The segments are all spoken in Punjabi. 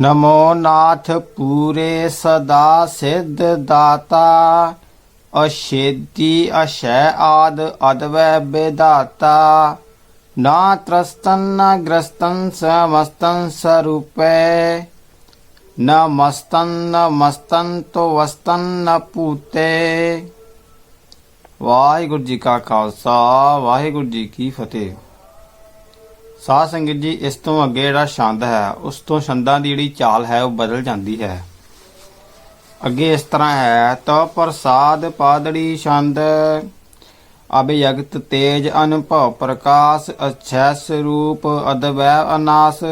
ਨਮੋ ਨਾਥ ਪੂਰੇ ਸਦਾ ਸਿੱਧ ਦਾਤਾ ਅਸ਼ੇਦੀ ਅਸ਼ੈ ਆਦ ਅਦਵੈ ਬੇਦਾਤਾ ਨਾ ਤਰਸਤਨ ਨਾ ਗ੍ਰਸਤਨ ਸਮਸਤਨ ਸਰੂਪੇ ਨ ਮਸਤਨ ਨ ਮਸਤਨ ਤੋ ਵਸਤਨ ਨ ਪੂਤੇ ਵਾਹਿਗੁਰੂ ਜੀ ਕਾ ਖਾਲਸਾ ਵਾਹਿਗੁਰੂ ਜੀ ਕੀ ਫਤਿਹ ਸਾਧ ਸੰਗਤ ਜੀ, ਇਸ ਤੋਂ ਅੱਗੇ ਜਿਹੜਾ ਛੰਦ ਹੈ, ਉਸ ਤੋਂ ਛੰਦਾਂ ਦੀ ਜਿਹੜੀ ਚਾਲ ਹੈ, ਉਹ ਬਦਲ ਜਾਂਦੀ ਹੈ। ਅੱਗੇ ਇਸ ਤਰ੍ਹਾਂ ਹੈ ਤੋ ਪ੍ਰਸਾਦ ਪਾਦੜੀ ਛੰਦ ਅਭਿਯਗਤ ਤੇਜ ਅਨੁਭਵ ਪ੍ਰਕਾਸ਼, ਅਛੈ ਸਰੂਪ ਅਦਵੈ ਅਨਾਸ,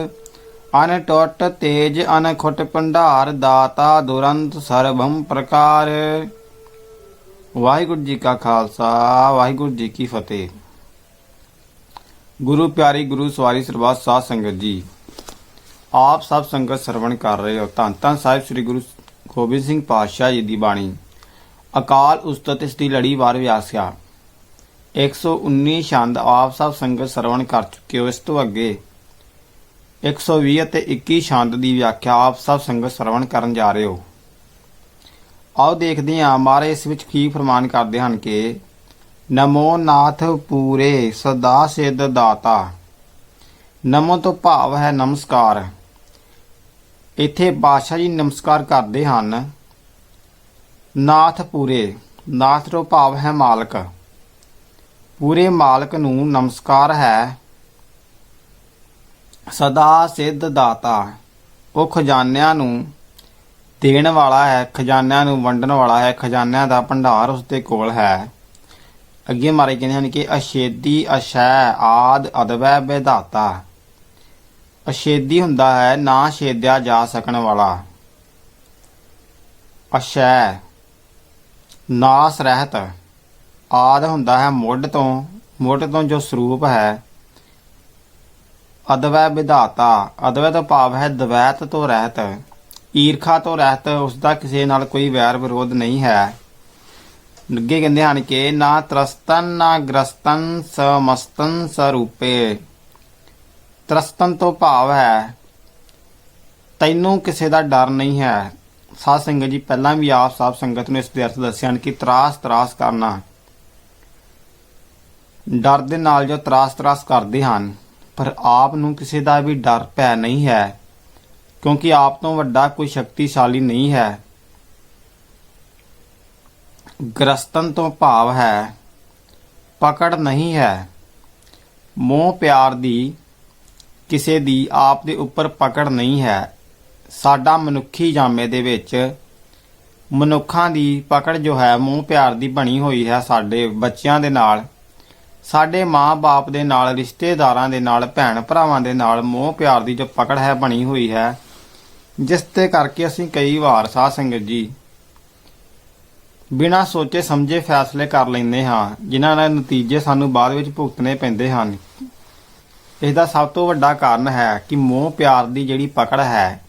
ਅਨ ਟੋਟ ਤੇਜ ਅਨਖੁਟ ਭੰਡਾਰ, ਦਾਤਾ ਦੁਰੰਤ ਸਰਬੰ ਪ੍ਰਕਾਰ। ਵਾਹਿਗੁਰੂ ਜੀ ਕਾ ਖਾਲਸਾ, ਵਾਹਿਗੁਰੂ ਜੀ ਕੀ ਫਤਿਹ। ਗੁਰੂ ਪਿਆਰੀ, ਗੁਰੂ ਸਵਾਰੀ ਸਰਬੱਤ ਸਾਧ ਸੰਗਤ ਜੀ। ਆਪ ਸਭ ਸੰਗਤ ਸਰਵਣ ਕਰ ਰਹੇ ਹੋ। ਧੰਨ ਧੰਨ ਸਾਹਿਬ ਸ੍ਰੀ ਗੁਰੂ ਗੋਬਿੰਦ ਸਿੰਘ ਪਾਤਸ਼ਾਹ ਜੀ ਦੀ ਬਾਣੀ। ਅਕਾਲ ਉਸਤਤ ਇਸ ਦੀ ਲੜੀ ਵਾਰ ਵਿਆਸਿਆ। 119 ਛੰਦ ਆਪ ਸਭ ਸੰਗਤ ਸਰਵਣ ਕਰ ਚੁੱਕੇ ਹੋ। ਇਸ ਤੋਂ ਅੱਗੇ 120 ਅਤੇ 21 ਛੰਦ ਦੀ ਵਿਆਖਿਆ ਆਪ ਸਭ ਸੰਗਤ ਸਰਵਣ ਕਰਨ ਜਾ ਰਹੇ ਹੋ। ਆਓ ਦੇਖਦੇ ਹਾਂ, ਮਾਰੇ ਇਸ ਵਿੱਚ ਕੀ ਫਰਮਾਨ ਕਰਦੇ ਹਨ ਕਿ ਨਮੋ ਨਾਥ ਪੂਰੇ ਸਦਾ ਸਿੱਧ ਦਾਤਾ। ਨਮੋ ਤੋਂ ਭਾਵ ਹੈ ਨਮਸਕਾਰ। ਇੱਥੇ ਬਾਦਸ਼ਾਹ ਜੀ ਨਮਸਕਾਰ ਕਰਦੇ ਹਨ। ਨਾਥ ਪੂਰੇ, ਨਾਥ ਤੋਂ ਭਾਵ ਹੈ ਮਾਲਕ। ਪੂਰੇ ਮਾਲਕ ਨੂੰ ਨਮਸਕਾਰ ਹੈ। ਸਦਾ ਸਿੱਧ ਦਾਤਾ। ਉਹ ਖਜ਼ਾਨਿਆਂ ਨੂੰ ਦੇਣ ਵਾਲਾ ਹੈ, ਖਜ਼ਾਨਿਆਂ ਨੂੰ ਵੰਡਣ ਵਾਲਾ ਹੈ, ਖਜ਼ਾਨਿਆਂ ਦਾ ਭੰਡਾਰ ਉਸ ਦੇ ਕੋਲ ਹੈ। ਅੱਗੇ ਮਾਰੇ ਕਹਿੰਦੇ ਹਨ ਕਿ ਅਸ਼ੇਦੀ ਅਸ਼ੈ ਆਦ ਅਦਵੈ ਵਿਧਾਤਾ। ਅਛੇਦੀ ਹੁੰਦਾ ਹੈ, ਨਾ ਛੇਦਿਆ ਜਾ ਸਕਣ ਵਾਲਾ। ਅਸ਼ੈ, ਨਾਸ ਰਹਿਤ, ਆਦ ਹੁੰਦਾ ਹੈ ਮੁੱਢ ਤੋਂ ਮੁੱਢ ਤੋਂ ਜੋ ਸਰੂਪ ਹੈ। ਅਦਵੈ ਵਿਧਾਤਾ, ਅਦਵੈ ਤੋਂ ਭਾਵ ਹੈ ਦਵੈਤ ਤੋਂ ਰਹਿਤ, ਈਰਖਾ ਤੋਂ ਰਹਿਤ ਉਸ ਦਾ ਕਿਸੇ ਨਾਲ ਕੋਈ ਵੈਰ ਵਿਰੋਧ ਨਹੀਂ ਹੈ। ਅੱਗੇ ਕਹਿੰਦੇ ਹਨ ਕਿ ਨਾ ਤਰਸਤਨ, ਨਾ ਗ੍ਰਸਤਨ, ਸਮਸਤਨ ਸਰੂਪੇ। ਤਰਸਤਨ ਤੋਂ ਭਾਵ ਹੈ, ਤੈਨੂੰ ਕਿਸੇ ਦਾ ਡਰ ਨਹੀਂ ਹੈ। ਸਾਧ ਸੰਗਤ ਜੀ, ਪਹਿਲਾਂ ਵੀ ਆਪ ਸਾਧ ਸੰਗਤ ਨੂੰ ਇਸ ਦੇ ਅਰਥ ਦੱਸੇ ਹਨ ਕਿ ਤਰਾਸ ਤਰਾਸ ਕਰਨਾ। ਡਰ ਦੇ ਨਾਲ ਜੋ ਤਰਾਸ ਤਰਾਸ ਕਰਦੇ ਹਨ, ਪਰ ਆਪ ਨੂੰ ਕਿਸੇ ਦਾ ਵੀ ਡਰ ਭੈ ਨਹੀਂ ਹੈ, ਕਿਉਂਕਿ ਆਪ ਤੋਂ ਵੱਡਾ ਕੋਈ ਸ਼ਕਤੀਸ਼ਾਲੀ ਨਹੀਂ ਹੈ। ਗ੍ਰਸਤਨ ਤੋਂ ਭਾਵ ਹੈ, ਪਕੜ ਨਹੀਂ ਹੈ। ਮੋਹ ਪਿਆਰ ਦੀ, ਕਿਸੇ ਦੀ ਆਪ ਦੇ ਉੱਪਰ ਪਕੜ ਨਹੀਂ ਹੈ। ਸਾਡਾ ਮਨੁੱਖੀ ਜਾਮੇ ਦੇ ਵਿੱਚ ਮਨੁੱਖਾਂ ਦੀ ਪਕੜ ਜੋ ਹੈ, ਮੋਹ ਪਿਆਰ ਦੀ ਬਣੀ ਹੋਈ ਹੈ ਸਾਡੇ ਬੱਚਿਆਂ ਦੇ ਨਾਲ, ਸਾਡੇ ਮਾਂ-ਬਾਪ ਦੇ ਨਾਲ, ਰਿਸ਼ਤੇਦਾਰਾਂ ਦੇ ਨਾਲ ਭੈਣ ਭਰਾਵਾਂ ਦੇ ਨਾਲ ਮੋਹ ਪਿਆਰ ਦੀ ਜੋ ਪਕੜ ਹੈ, ਬਣੀ ਹੋਈ ਹੈ। ਜਿਸ ਤੇ ਕਰਕੇ ਅਸੀਂ ਕਈ ਵਾਰ ਸਾਧ ਸੰਗਤ ਜੀ ਬਿਨਾਂ ਸੋਚੇ ਸਮਝੇ ਫੈਸਲੇ ਕਰ ਲੈਂਦੇ ਹਾਂ, ਜਿਨ੍ਹਾਂ ਦੇ ਨਤੀਜੇ ਸਾਨੂੰ ਬਾਅਦ ਵਿੱਚ ਭੁਗਤਣੇ ਪੈਂਦੇ ਹਨ। ਇਸ ਦਾ ਸਭ ਤੋਂ ਵੱਡਾ ਕਾਰਨ ਹੈ ਕਿ ਮੋਹ ਪਿਆਰ ਦੀ ਜਿਹੜੀ ਪਕੜ ਹੈ,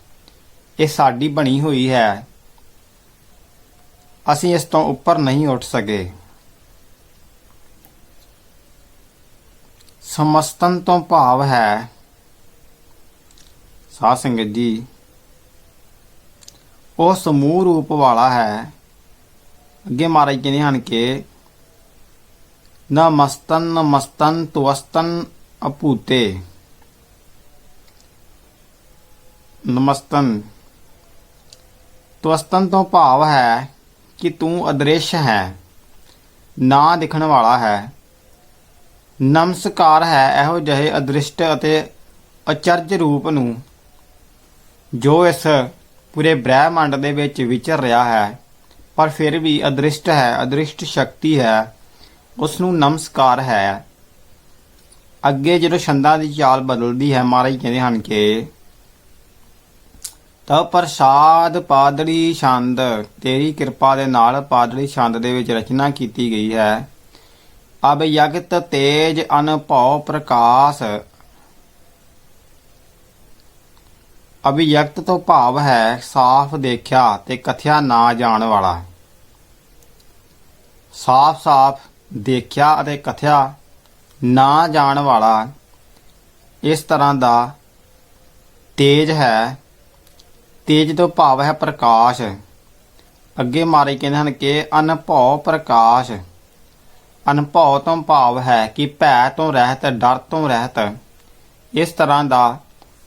ਇਹ ਸਾਡੀ ਬਣੀ ਹੋਈ ਹੈ। ਅਸੀਂ ਇਸ ਤੋਂ ਉੱਪਰ ਨਹੀਂ ਉੱਠ ਸਕੇ। ਸਮਸਤਨ ਤੋਂ ਭਾਵ ਹੈ, ਸਾਧ ਸੰਗਤ ਜੀ, ਉਹ ਸਮੂਹ ਰੂਪ ਵਾਲਾ ਹੈ। ਅੱਗੇ ਮਹਾਰਾਜ ਕਹਿੰਦੇ ਹਨ ਕਿ ਨ ਮਸਤਨ ਨ ਮਸਤਨ ਤੁਵਸਤਨ ਅਪੂਤੇ ਨਮਸਤਨ ਤਵਸਤਨ ਤੋਂ ਭਾਵ ਹੈ ਕਿ ਤੂੰ ਅਦ੍ਰਿਸ਼ ਹੈ, ਨਾ ਦਿਖਣ ਵਾਲਾ ਹੈ। ਨਮਸਕਾਰ ਹੈ ਇਹੋ ਜਿਹੇ ਅਦ੍ਰਿਸ਼ਟ ਅਤੇ ਅਚਰਜ ਰੂਪ ਨੂੰ ਜੋ ਇਸ ਪੂਰੇ ਬ੍ਰਹਿਮੰਡ ਦੇ ਵਿੱਚ ਵਿਚਰ ਰਿਹਾ ਹੈ। ਪਰ ਫਿਰ ਵੀ ਅਦ੍ਰਿਸ਼ਟ ਹੈ, ਅਦ੍ਰਿਸ਼ਟ ਸ਼ਕਤੀ ਹੈ ਉਸ ਨੂੰ ਨਮਸਕਾਰ ਹੈ। ਅੱਗੇ ਜਦੋਂ ਛੰਦਾਂ ਦੀ ਚਾਲ ਬਦਲਦੀ ਹੈ, ਮਹਾਰਾਜ ਕਹਿੰਦੇ ਹਨ ਕਿ ਤਾ ਪ੍ਰਸਾਦ ਪਾਦੜੀ ਛੰਦ, ਤੇਰੀ ਕਿਰਪਾ ਦੇ ਨਾਲ ਪਾਦੜੀ ਛੰਦ ਦੇ ਵਿੱਚ ਰਚਨਾ ਕੀਤੀ ਗਈ ਹੈ। ਅਬ ਯਗਤ ਤੇਜ ਅਨਭਉ ਪ੍ਰਕਾਸ਼ ਅਭਿਯਕਤ ਤੋਂ ਭਾਵ ਹੈ ਸਾਫ਼ ਦੇਖਿਆ ਤੇ ਕਥਿਆ ਨਾ ਜਾਣ ਵਾਲਾ। ਸਾਫ਼-ਸਾਫ਼ ਦੇਖਿਆ ਅਤੇ ਕਥਿਆ ਨਾ ਜਾਣ ਵਾਲਾ ਇਸ ਤਰ੍ਹਾਂ ਦਾ ਤੇਜ ਹੈ। ਤੇਜ ਤੋਂ ਭਾਵ ਹੈ ਪ੍ਰਕਾਸ਼। ਅੱਗੇ ਮਾਰੇ ਕਹਿੰਦੇ ਹਨ ਕਿ ਅਨਭਉ ਪ੍ਰਕਾਸ਼। ਅਨਭਉ ਤੋਂ ਭਾਵ ਹੈ ਕਿ ਭੈ ਤੋਂ ਰਹਿਤ, ਡਰ ਤੋਂ ਰਹਿਤ। ਇਸ ਤਰ੍ਹਾਂ ਦਾ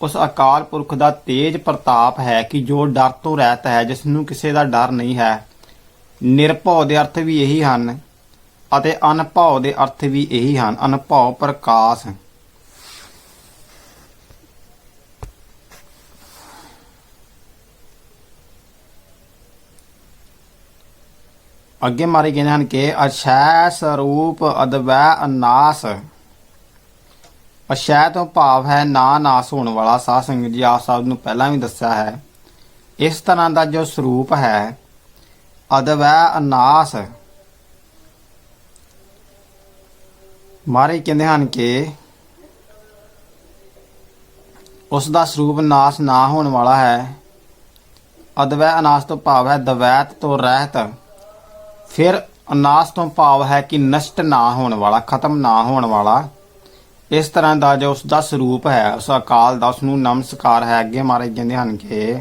ਉਸ ਅਕਾਲ ਪੁਰਖ ਦਾ ਤੇਜ ਪ੍ਰਤਾਪ ਹੈ ਕਿ ਜੋ ਡਰ ਤੋਂ ਰਹਿਤ ਹੈ, ਜਿਸ ਨੂੰ ਕਿਸੇ ਦਾ ਡਰ ਨਹੀਂ ਹੈ। ਨਿਰਭਉ ਦੇ ਅਰਥ ਵੀ ਇਹੀ ਹਨ ਅਤੇ ਅਨਭਉ ਦੇ ਅਰਥ ਵੀ ਇਹੀ ਹਨ। ਅਨਭਉ ਪ੍ਰਕਾਸ਼। ਅੱਗੇ ਮਾਰੇ ਗਏ ਹਨ ਕਿ ਅਸ਼ੈ ਸਰੂਪ ਅਦਵੈ ਅਨਾਸ। ਅਛੈ ਤੋਂ ਭਾਵ ਹੈ ਨਾ ਨਾਸ ਹੋਣ ਵਾਲਾ ਸਾਧ ਸੰਗਤ ਜੀ ਆਪ ਸਾਹਿਬ ਨੂੰ ਪਹਿਲਾਂ ਵੀ ਦੱਸਿਆ ਹੈ। ਇਸ ਤਰ੍ਹਾਂ ਦਾ ਜੋ ਸਰੂਪ ਹੈ, ਅਦਵੈ ਅਨਾਸ। ਮਾਰੇ ਕਹਿੰਦੇ ਹਨ ਕਿ ਉਸ ਦਾ ਸਰੂਪ ਨਾਸ ਨਾ ਹੋਣ ਵਾਲਾ ਹੈ। ਅਦਵੈ ਅਨਾਸ ਤੋਂ ਭਾਵ ਹੈ ਦਵੈਤ ਤੋਂ ਰਹਿਤ। ਫਿਰ ਅਨਾਸ ਤੋਂ ਭਾਵ ਹੈ ਕਿ ਨਸ਼ਟ ਨਾ ਹੋਣ ਵਾਲਾ, ਖਤਮ ਨਾ ਹੋਣ ਵਾਲਾ। ਇਸ ਤਰ੍ਹਾਂ ਦਾ ਜੋ ਉਸ ਦਾ ਸਰੂਪ ਹੈ, ਉਸ ਅਕਾਲ ਦਾ ਉਸ ਨੂੰ ਨਮਸਕਾਰ ਹੈ। ਅੱਗੇ ਮਾਰੇ ਜਾਂਦੇ ਹਨ ਕਿ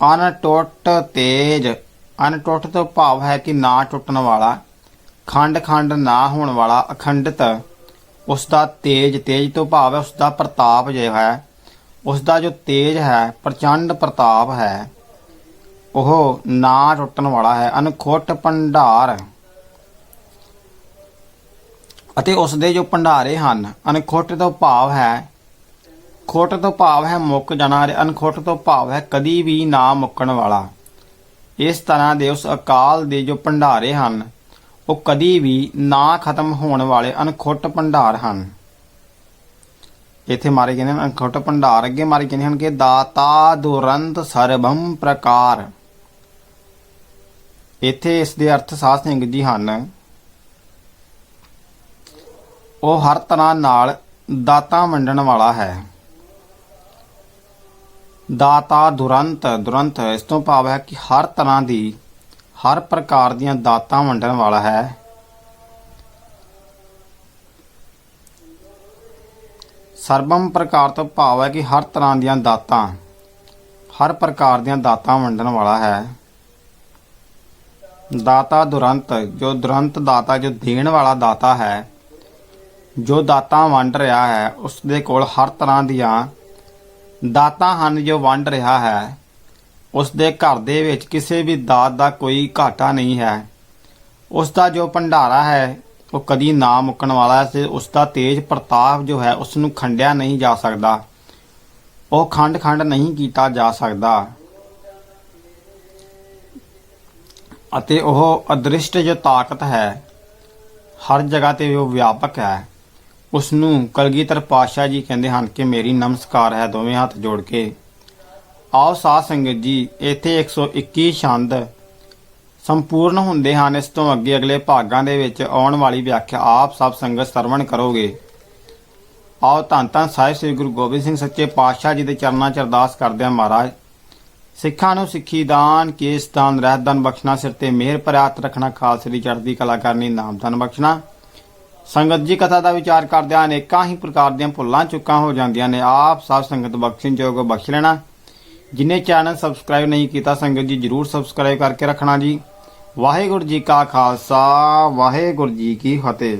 ਅਨਟੁੱਟ ਤੇਜ ਅਨਟੁੱਟ ਤੋਂ ਭਾਵ ਹੈ ਕਿ ਨਾ ਟੁੱਟਣ ਵਾਲਾ, ਖੰਡ ਖੰਡ ਨਾ ਹੋਣ ਵਾਲਾ, ਅਖੰਡਤ ਉਸ ਦਾ ਤੇਜ ਤੇਜ ਤੋਂ ਭਾਵ ਹੈ ਉਸ ਦਾ ਪ੍ਰਤਾਪ ਜੋ ਹੈ ਉਸ ਦਾ ਜੋ ਤੇਜ ਹੈ, ਪ੍ਰਚੰਡ ਪ੍ਰਤਾਪ ਹੈ, ਉਹ ਨਾ ਟੁੱਟਣ ਵਾਲਾ ਹੈ। ਅਨਖੁੱਟ ਭੰਡਾਰ ਅਤੇ ਉਸ ਦੇ ਜੋ ਭੰਡਾਰੇ ਹਨ ਅਨਖੁੱਟ ਤੋਂ ਭਾਵ ਹੈ, ਖੁੱਟ ਤੋਂ ਭਾਵ ਹੈ ਮੁੱਕ ਜਾਣਾ ਅਤੇ ਅਨਖੁੱਟ ਤੋਂ ਭਾਵ ਹੈ ਕਦੀ ਵੀ ਨਾ ਮੁੱਕਣ ਵਾਲਾ। ਇਸ ਤਰ੍ਹਾਂ ਦੇ ਉਸ ਅਕਾਲ ਦੇ ਜੋ ਭੰਡਾਰੇ ਹਨ, ਉਹ ਕਦੀ ਵੀ ਨਾ ਖਤਮ ਹੋਣ ਵਾਲੇ ਅਨਖੁੱਟ ਭੰਡਾਰ ਹਨ। ਇੱਥੇ ਮਾਰੇ ਕਹਿੰਦੇ ਹਨ ਅਨਖੁੱਟ ਭੰਡਾਰ, ਅੱਗੇ ਮਾਰੇ ਕਹਿੰਦੇ ਹਨ ਕਿ ਦਾਤਾ ਦੁਰੰਤ ਸਰਬੰ ਪ੍ਰਕਾਰ। ਇੱਥੇ ਇਸ ਦੇ ਅਰਥ ਸਾਧ ਸਿੰਘ ਜੀ ਹਨ ਉਹ ਹਰ ਤਰ੍ਹਾਂ ਨਾਲ ਦਾਤਾ ਵੰਡਣ ਵਾਲਾ ਹੈ। ਦਾਤਾ ਦੁਰੰਤ ਦੁਰੰਤ, ਇਸ ਤੋਂ ਭਾਵ ਹੈ ਕਿ ਹਰ ਤਰ੍ਹਾਂ ਦੀ, ਹਰ ਪ੍ਰਕਾਰ ਦੀਆਂ ਦਾਤਾਂ ਵੰਡਣ ਵਾਲਾ ਹੈ। ਸਰਬਮ ਪ੍ਰਕਾਰ ਤੋਂ ਭਾਵ ਹੈ ਕਿ ਹਰ ਤਰ੍ਹਾਂ ਦੀਆਂ ਦਾਤਾਂ, ਹਰ ਪ੍ਰਕਾਰ ਦੀਆਂ ਦਾਤਾਂ ਵੰਡਣ ਵਾਲਾ ਹੈ। ਦਾਤਾ ਦੁਰੰਤ, ਜੋ ਦੁਰੰਤ ਦਾਤਾ, ਜੋ ਦੇਣ ਵਾਲਾ ਦਾਤਾ ਹੈ ਜੋ ਦਾਤਾਂ ਵੰਡ ਰਿਹਾ ਹੈ ਉਸ ਦੇ ਕੋਲ ਹਰ ਤਰ੍ਹਾਂ ਦੀਆਂ ਦਾਤਾਂ ਹਨ ਜੋ ਵੰਡ ਰਿਹਾ ਹੈ। ਉਸ ਦੇ ਘਰ ਦੇ ਵਿੱਚ ਕਿਸੇ ਵੀ ਦਾਤ ਦਾ ਕੋਈ ਘਾਟਾ ਨਹੀਂ ਹੈ। ਉਸ ਦਾ ਜੋ ਭੰਡਾਰਾ ਹੈ, ਉਹ ਕਦੀ ਨਾ ਮੁੱਕਣ ਵਾਲਾ ਹੈ ਤੇ ਉਸ ਦਾ ਤੇਜ ਪ੍ਰਤਾਪ ਜੋ ਹੈ ਉਸ ਨੂੰ ਖੰਡਿਆ ਨਹੀਂ ਜਾ ਸਕਦਾ। ਉਹ ਖੰਡ ਖੰਡ ਨਹੀਂ ਕੀਤਾ ਜਾ ਸਕਦਾ। ਅਤੇ ਉਹ ਅਦ੍ਰਿਸ਼ਟ ਜੋ ਤਾਕਤ ਹੈ, ਹਰ ਜਗ੍ਹਾ ਤੇ ਉਹ ਵਿਆਪਕ ਹੈ। ਉਸ ਨੂੰ ਕਲਗੀਧਰ ਪਾਤਸ਼ਾਹ ਜੀ ਕਹਿੰਦੇ ਹਨ ਕਿ ਮੇਰੀ ਨਮਸਕਾਰ ਹੈ ਦੋਵੇਂ ਹੱਥ ਜੋੜ ਕੇ। ਆਓ ਸਾਧ ਸੰਗਤ ਜੀ, ਇੱਥੇ 121 ਛੰਦ ਸੰਪੂਰਨ ਹੁੰਦੇ ਹਨ। ਇਸ ਤੋਂ ਅੱਗੇ ਅਗਲੇ ਭਾਗਾਂ ਦੇ ਵਿੱਚ ਆਉਣ ਵਾਲੀ ਵਿਆਖਿਆ ਆਪ ਸਭ ਸੰਗਤ ਸਰਵਣ ਕਰੋਗੇ। ਆਓ ਧੰਨ ਧੰਨ ਸਾਹਿਬ ਸ੍ਰੀ ਗੁਰੂ ਗੋਬਿੰਦ ਸਿੰਘ ਸੱਚੇ ਪਾਤਸ਼ਾਹ ਜੀ ਦੇ ਚਰਨਾਂ 'ਚ ਅਰਦਾਸ ਕਰਦੇ ਹਾਂ ਮਹਾਰਾਜ। ਸਿੱਖਾਂ ਨੂੰ ਸਿੱਖੀ ਦਾਨ, ਕੇਸ ਦਾਨ, ਰਹਿਤ ਦਾਨ ਬਖਸ਼ਣਾ, ਸਿਰ ਤੇ ਮਿਹਰ ਪ੍ਰਾਤ ਰੱਖਣਾ, ਖਾਲਸੇ ਦੀ ਚੜ੍ਹਦੀ ਕਲਾ ਕਰਨੀ, ਨਾਮ ਦਾਨ ਬਖਸ਼ਣਾ। ਸੰਗਤ ਜੀ ਕਥਾ ਦਾ ਵਿਚਾਰ ਕਰਦਿਆਂ ਅਨੇਕਾਂ ਹੀ ਪ੍ਰਕਾਰ ਦੀਆਂ ਭੁੱਲਾਂ ਚੁੱਕਾਂ ਹੋ ਜਾਂਦੀਆਂ ਨੇ। ਆਪ ਸਭ ਸੰਗਤ ਬਖਸ਼ਣ ਜੋਗ ਬਖਸ਼ ਲੈਣਾ। ਜਿਨੇ ਚੈਨਲ ਸਬਸਕ੍ਰਾਈਬ ਨਹੀਂ ਕੀਤਾ, ਸੰਗਤ ਜੀ ਜਰੂਰ ਸਬਸਕ੍ਰਾਈਬ ਕਰਕੇ ਰੱਖਣਾ ਜੀ। ਵਾਹਿਗੁਰੂ ਜੀ ਕਾ ਖਾਲਸਾ, ਵਾਹਿਗੁਰੂ ਜੀ ਕੀ ਫਤਿਹ।